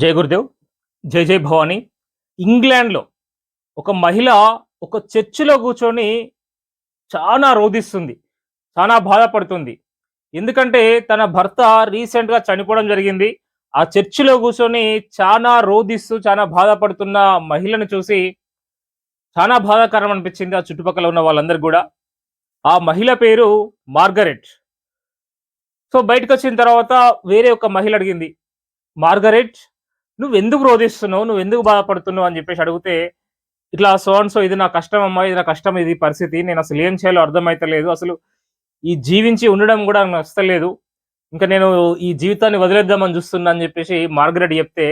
జై గురుదేవ్ జై జై భవాని. ఇంగ్లాండ్లో ఒక మహిళ ఒక చర్చిలో కూర్చొని చాలా రోధిస్తుంది చాలా బాధపడుతుంది. ఎందుకంటే తన భర్త రీసెంట్గా చనిపోవడం జరిగింది. ఆ చర్చిలో కూర్చొని చాలా రోధిస్తూ చాలా బాధపడుతున్న మహిళను చూసి చాలా బాధాకరం అనిపించింది ఆ చుట్టుపక్కల ఉన్న వాళ్ళందరూ కూడా. ఆ మహిళ పేరు మార్గరెట్. సో బయటకు వచ్చిన తర్వాత వేరే ఒక మహిళ అడిగింది మార్గరెట్ నువ్వు ఎందుకు రోధిస్తున్నావు? నువ్వు ఎందుకు బాధపడుతున్నావు? అని చెప్పేసి అడిగితే ఇట్లా సో అండ్ సో ఇది నా కష్టం అమ్మా ఇది నా కష్టం ఇది పరిస్థితి నేను అసలు ఏం చేయాలో అర్థమైతలేదు. అసలు ఈ జీవించి ఉండడం కూడా నచ్చలేదు. ఇంకా నేను ఈ జీవితాన్ని వదిలేద్దామని చూస్తున్నా అని చెప్పేసి మార్గరెట్ చెప్తే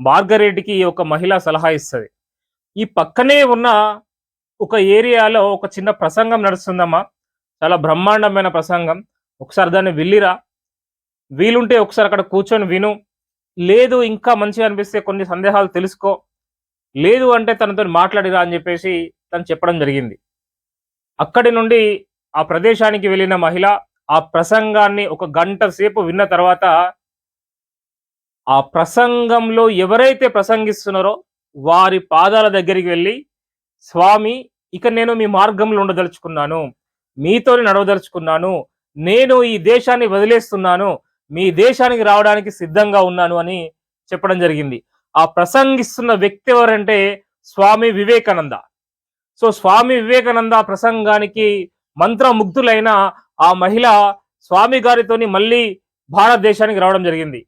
మార్గరెట్కి ఒక మహిళ సలహా ఇస్తుంది. ఈ పక్కనే ఉన్న ఒక ఏరియాలో ఒక చిన్న ప్రసంగం నడుస్తుందమ్మా. చాలా బ్రహ్మాండమైన ప్రసంగం. ఒకసారి దాన్ని వెళ్ళిరా. వీలుంటే ఒకసారి అక్కడ కూర్చొని విను. లేదు ఇంకా మంచిగా అనిపిస్తే కొన్ని సందేహాలు తెలుసుకో. లేదు అంటే తనతో మాట్లాడిరా అని చెప్పేసి తను చెప్పడం జరిగింది. అక్కడి నుండి ఆ ప్రదేశానికి వెళ్ళిన మహిళ ఆ ప్రసంగాన్ని ఒక గంట సేపు విన్న తర్వాత ఆ ప్రసంగంలో ఎవరైతే ప్రసంగిస్తున్నారో వారి పాదాల దగ్గరికి వెళ్ళి స్వామి ఇక నేను మీ మార్గంలో ఉండదలుచుకున్నాను. మీతో నడవదలుచుకున్నాను. నేను ఈ దేశాన్ని వదిలేస్తున్నాను. మీ దేశానికి రావడానికి సిద్ధంగా ఉన్నాను అని చెప్పడం జరిగింది. ఆ ప్రసంగిస్తున్న వ్యక్తి ఎవరంటే స్వామి వివేకానంద. సో స్వామి వివేకానంద ప్రసంగానికి మంత్రముగ్ధులైన ఆ మహిళ స్వామి గారితోని మళ్ళీ భారతదేశానికి రావడం జరిగింది.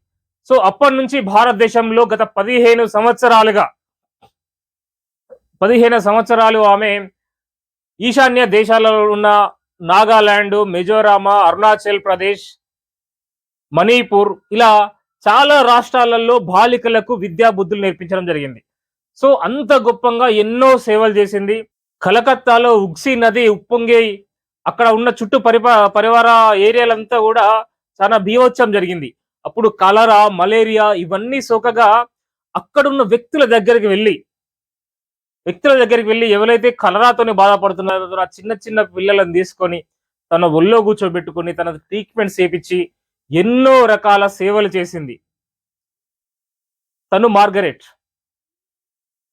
సో అప్పటి నుంచి భారతదేశంలో గత పదిహేను సంవత్సరాలుగా పదిహేను సంవత్సరాలు ఆమె ఈశాన్య దేశాలలో ఉన్న నాగాలాండ్ మిజోరామ అరుణాచల్ ప్రదేశ్ మణిపూర్ ఇలా చాలా రాష్ట్రాలలో బాలికలకు విద్యా బుద్ధులు నేర్పించడం జరిగింది. సో అంత గొప్పంగా ఎన్నో సేవలు చేసింది. కలకత్తాలో ఉగ్సి నది ఉప్పొంగి అక్కడ ఉన్న చుట్టూ పరిప పరివార ఏరియాలంతా కూడా చాలా బీభత్సం జరిగింది. అప్పుడు కలరా మలేరియా ఇవన్నీ సోకగా అక్కడున్న వ్యక్తుల దగ్గరికి వెళ్ళి వ్యక్తుల దగ్గరికి వెళ్ళి ఎవరైతే కలరాతోనే బాధపడుతున్నారో ఆ చిన్న చిన్న పిల్లలను తీసుకొని తన ఒళ్ళో కూర్చోబెట్టుకొని తన ట్రీట్మెంట్ చేపించి ఎన్నో రకాల సేవలు చేసింది. తను మార్గరెట్.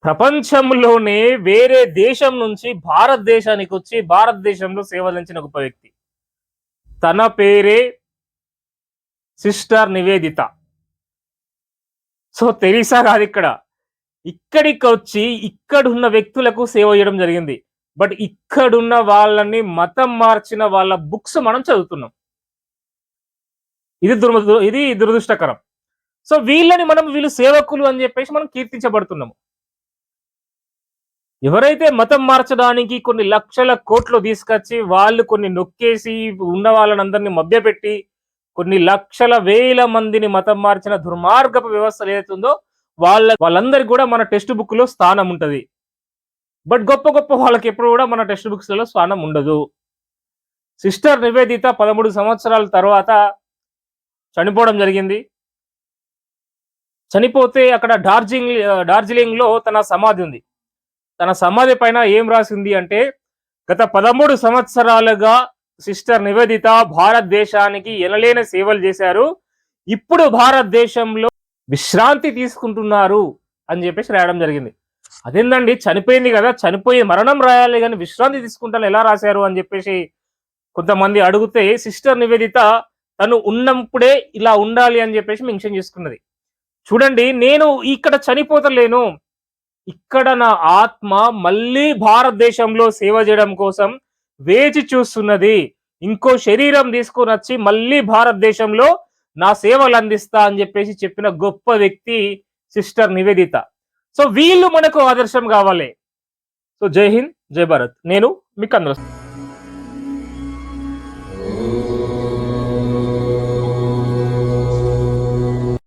ప్రపంచంలోనే వేరే దేశం నుంచి భారతదేశానికి వచ్చి భారతదేశంలో సేవలంచిన గొప్ప వ్యక్తి. తన పేరే సిస్టర్ నివేదిత. సో తెరీసా కాదు ఇక్కడ. ఇక్కడికి వచ్చి ఇక్కడున్న వ్యక్తులకు సేవ చేయడం జరిగింది. బట్ ఇక్కడున్న వాళ్ళని మతం మార్చిన వాళ్ళ బుక్స్ మనం చదువుతున్నాం. ఇది దుర్మ ఇది దురదృష్టకరం. సో వీళ్ళని మనం వీళ్ళు సేవకులు అని చెప్పేసి మనం కీర్తించబడుతున్నాము. ఎవరైతే మతం మార్చడానికి కొన్ని లక్షల కోట్లు తీసుకొచ్చి వాళ్ళు కొన్ని నొక్కేసి ఉన్న వాళ్ళని అందరినీ మభ్యపెట్టి కొన్ని లక్షల వేల మందిని మతం మార్చిన దుర్మార్గపు వ్యవస్థ ఏదైతుందో వాళ్ళ వాళ్ళందరికి కూడా మన టెక్స్ట్ బుక్లో స్థానం ఉంటుంది. బట్ గొప్ప గొప్ప వాళ్ళకి ఎప్పుడు కూడా మన టెక్స్ట్ బుక్స్లో స్థానం ఉండదు. సిస్టర్ నివేదిత పదమూడు సంవత్సరాల తర్వాత చనిపోవడం జరిగింది. చనిపోతే అక్కడ డార్జిలింగ్ డార్జిలింగ్లో తన సమాధి ఉంది. తన సమాధి పైన ఏం రాసింది అంటే గత పదమూడు సంవత్సరాలుగా సిస్టర్ నివేదిత భారతదేశానికి ఎనలేని సేవలు చేశారు. ఇప్పుడు భారతదేశంలో విశ్రాంతి తీసుకుంటున్నారు అని చెప్పేసి రాయడం జరిగింది. అదేందండి చనిపోయింది కదా చనిపోయి మరణం రాయాలి కానీ విశ్రాంతి తీసుకుంటాను ఎలా రాశారు అని చెప్పేసి కొంతమంది అడిగితే సిస్టర్ నివేదిత తను ఉన్నప్పుడే ఇలా ఉండాలి అని చెప్పేసి మెన్షన్ చేసుకున్నది. చూడండి నేను ఇక్కడ చనిపోతలేను. ఇక్కడ నా ఆత్మ మళ్ళీ భారతదేశంలో సేవ చేయడం కోసం వేచి చూస్తున్నది. ఇంకో శరీరం తీసుకొని వచ్చి మళ్ళీ భారతదేశంలో నా సేవలు అందిస్తా అని చెప్పేసి చెప్పిన గొప్ప వ్యక్తి సిస్టర్ నివేదిత. సో వీళ్ళు మనకు ఆదర్శం కావాలి. సో జై హింద్ జై భారత్. నేను మీకు అందరూ